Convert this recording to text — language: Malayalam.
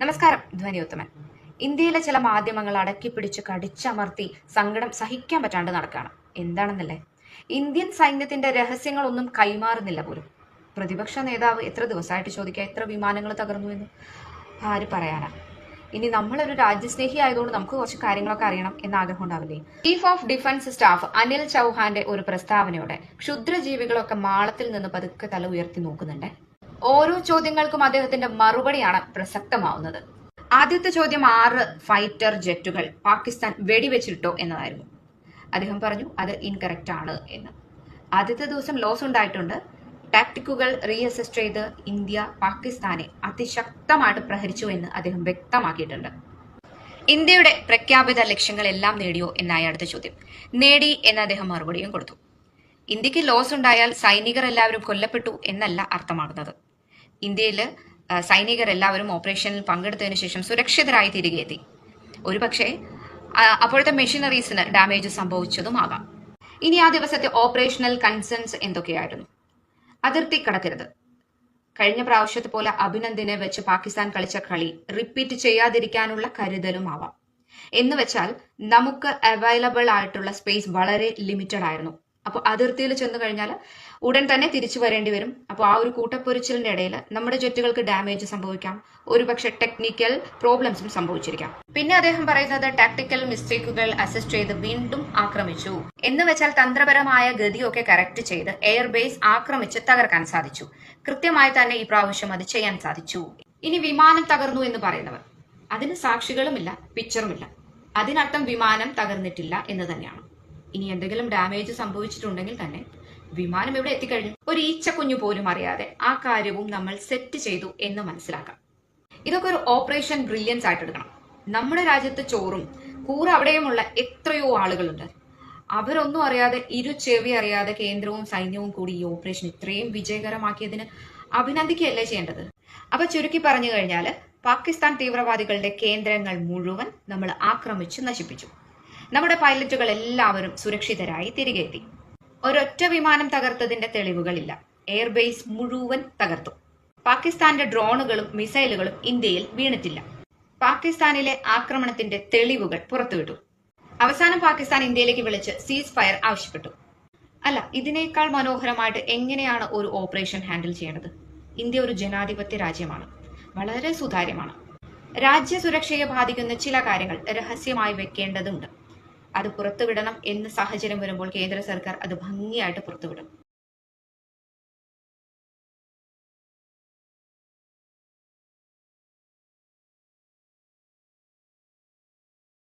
നമസ്കാരം ധ്വനിയുത്തമൻ ഇന്ത്യയിലെ ചില മാധ്യമങ്ങൾ അടക്കിപ്പിടിച്ച് കടിച്ചമർത്തി സങ്കടം സഹിക്കാൻ പറ്റാണ്ട് നടക്കുകയാണ് എന്താണെന്നല്ലേ? ഇന്ത്യൻ സൈന്യത്തിന്റെ രഹസ്യങ്ങളൊന്നും കൈമാറുന്നില്ല പോലും. പ്രതിപക്ഷ നേതാവ് എത്ര ദിവസമായിട്ട് ചോദിക്കുക എത്ര വിമാനങ്ങൾ തകർന്നു എന്ന്? ആര് പറയാനാ? ഇനി നമ്മളൊരു രാജ്യസ്നേഹി ആയതുകൊണ്ട് നമുക്ക് കുറച്ച് കാര്യങ്ങളൊക്കെ അറിയണം എന്ന് ആഗ്രഹം ഉണ്ടാവില്ലേ? Chief of defence staff Anil ചൗഹാന്റെ ഒരു പ്രസ്താവനയോടെ ക്ഷുദ്രജീവികളൊക്കെ മാളത്തിൽ നിന്ന് പതുക്കെ തല ഉയർത്തി നോക്കുന്നുണ്ട്. ഓരോ ചോദ്യങ്ങൾക്കും അദ്ദേഹത്തിന്റെ മറുപടിയാണ് പ്രസക്തമാവുന്നത്. ആദ്യത്തെ ചോദ്യം ആറ് ഫൈറ്റർ ജെറ്റുകൾ പാകിസ്ഥാൻ വെടിവെച്ചിട്ടോ എന്നതായിരുന്നു. അദ്ദേഹം പറഞ്ഞു അത് ഇൻകറക്റ്റ് ആണ് എന്ന്. ആദ്യത്തെ ദിവസം ലോസ് ഉണ്ടായിട്ടുണ്ട്. ടാക്ടിക്കുകൾ റീഅസസ് ചെയ്ത് ഇന്ത്യ പാകിസ്ഥാനെ അതിശക്തമായിട്ട് പ്രഹരിച്ചു എന്ന് അദ്ദേഹം വ്യക്തമാക്കിയിട്ടുണ്ട്. ഇന്ത്യയുടെ പ്രഖ്യാപിത ലക്ഷ്യങ്ങളെല്ലാം നേടിയോ എന്നായ അടുത്ത ചോദ്യം. നേടി എന്ന് അദ്ദേഹം മറുപടിയും കൊടുത്തു. ഇന്ത്യയ്ക്ക് ലോസ് ഉണ്ടായാൽ സൈനികർ എല്ലാവരും കൊല്ലപ്പെട്ടു എന്നല്ല അർത്ഥമാകുന്നത്. ഇന്ത്യയിൽ സൈനികർ എല്ലാവരും ഓപ്പറേഷനിൽ പങ്കെടുത്തതിന് ശേഷം സുരക്ഷിതരായി തിരികെ എത്തി ഒരുപക്ഷെ അപ്പോഴത്തെ മെഷീനറീസിന് ഡാമേജ് സംഭവിച്ചതുമാകാം. ഇനി ആ ദിവസത്തെ ഓപ്പറേഷണൽ കൺസേൺസ് എന്തൊക്കെയായിരുന്നു? അതിർത്തി കടക്കരുത്. കഴിഞ്ഞ പ്രാവശ്യത്തെ പോലെ അഭിനന്ദിനെ വെച്ച് പാകിസ്ഥാൻ കളിച്ച കളി റിപ്പീറ്റ് ചെയ്യാതിരിക്കാനുള്ള കരുതലുമാവാം. എന്ന് വെച്ചാൽ നമുക്ക് അവൈലബിൾ ആയിട്ടുള്ള സ്പേസ് വളരെ ലിമിറ്റഡ് ആയിരുന്നു. അപ്പോൾ അതിർത്തിയിൽ ചെന്നു കഴിഞ്ഞാൽ ഉടൻ തന്നെ തിരിച്ചു വരേണ്ടി വരും. അപ്പോൾ ആ ഒരു കൂട്ടപ്പൊരിച്ചിലിന്റെ ഇടയിൽ നമ്മുടെ ജെറ്റുകൾക്ക് ഡാമേജ് സംഭവിക്കാം. ഒരുപക്ഷെ ടെക്നിക്കൽ പ്രോബ്ലംസും സംഭവിച്ചിരിക്കാം. പിന്നെ അദ്ദേഹം പറയുന്നത് ടാക്ടിക്കൽ മിസ്റ്റേക്കുകൾ അസിസ്റ്റ് ചെയ്ത് വീണ്ടും ആക്രമിച്ചു. എന്ന് വെച്ചാൽ തന്ത്രപരമായ ഗതിയൊക്കെ കറക്റ്റ് ചെയ്ത് എയർ ബേസ് ആക്രമിച്ച് തകർക്കാൻ സാധിച്ചു. കൃത്യമായി തന്നെ ഈ പ്രാവശ്യം അത് ചെയ്യാൻ സാധിച്ചു. ഇനി വിമാനം തകർന്നു എന്ന് പറയുന്നവർ. അതിന് സാക്ഷികളുമില്ല പിക്ചറുമില്ല അതിനർത്ഥം വിമാനം തകർന്നിട്ടില്ല എന്ന് തന്നെയാണ്. ഇനി എന്തെങ്കിലും ഡാമേജ് സംഭവിച്ചിട്ടുണ്ടെങ്കിൽ തന്നെ വിമാനം ഇവിടെ എത്തിക്കഴിഞ്ഞു. ഒരു ഈച്ച കുഞ്ഞു പോലും അറിയാതെ ആ കാര്യവും നമ്മൾ സെറ്റ് ചെയ്തു എന്ന് മനസ്സിലാക്കാം. ഇതൊക്കെ ഒരു ഓപ്പറേഷൻ ബ്രില്യൻസ് ആയിട്ട് എടുക്കണം. നമ്മുടെ രാജ്യത്ത് ചോറും കൂറ അവിടെയുമുള്ള എത്രയോ ആളുകളുണ്ട്. അവരൊന്നും അറിയാതെ ഇരു ചെവി അറിയാതെ കേന്ദ്രവും സൈന്യവും കൂടി ഈ ഓപ്പറേഷൻ ഇത്രയും വിജയകരമാക്കിയതിന് അഭിനന്ദിക്കുകയല്ലേ ചെയ്യേണ്ടത്? അപ്പൊ ചുരുക്കി പറഞ്ഞു കഴിഞ്ഞാൽ പാകിസ്ഥാൻ തീവ്രവാദികളുടെ കേന്ദ്രങ്ങൾ മുഴുവൻ നമ്മൾ ആക്രമിച്ച് നശിപ്പിച്ചു. നമ്മുടെ പൈലറ്റുകൾ എല്ലാവരും സുരക്ഷിതരായി തിരികെ എത്തി ഒരൊറ്റ വിമാനം തകർത്തതിന്റെ തെളിവുകളില്ല. എയർബേസ് മുഴുവൻ തകർത്തു. പാകിസ്ഥാന്റെ ഡ്രോണുകളും മിസൈലുകളും ഇന്ത്യയിൽ വീണിട്ടില്ല. പാകിസ്ഥാനിലെ ആക്രമണത്തിന്റെ തെളിവുകൾ പുറത്തുവിട്ടു. അവസാനം പാകിസ്ഥാൻ ഇന്ത്യയിലേക്ക് വിളിച്ച് സീസ് ഫയർ ആവശ്യപ്പെട്ടു. അല്ല ഇതിനേക്കാൾ മനോഹരമായിട്ട് എങ്ങനെയാണ് ഒരു ഓപ്പറേഷൻ ഹാൻഡിൽ ചെയ്യേണ്ടത്? ഇന്ത്യ ഒരു ജനാധിപത്യ രാജ്യമാണ്. വളരെ സുതാര്യമാണ്. രാജ്യസുരക്ഷയെ ബാധിക്കുന്ന ചില കാര്യങ്ങൾ രഹസ്യമായി വെക്കേണ്ടതുണ്ട്. അത് പുറത്തുവിടണം എന്ന് സാഹചര്യം വരുമ്പോൾ കേന്ദ്ര സർക്കാർ അത് ഭംഗിയായിട്ട് പുറത്തുവിടും.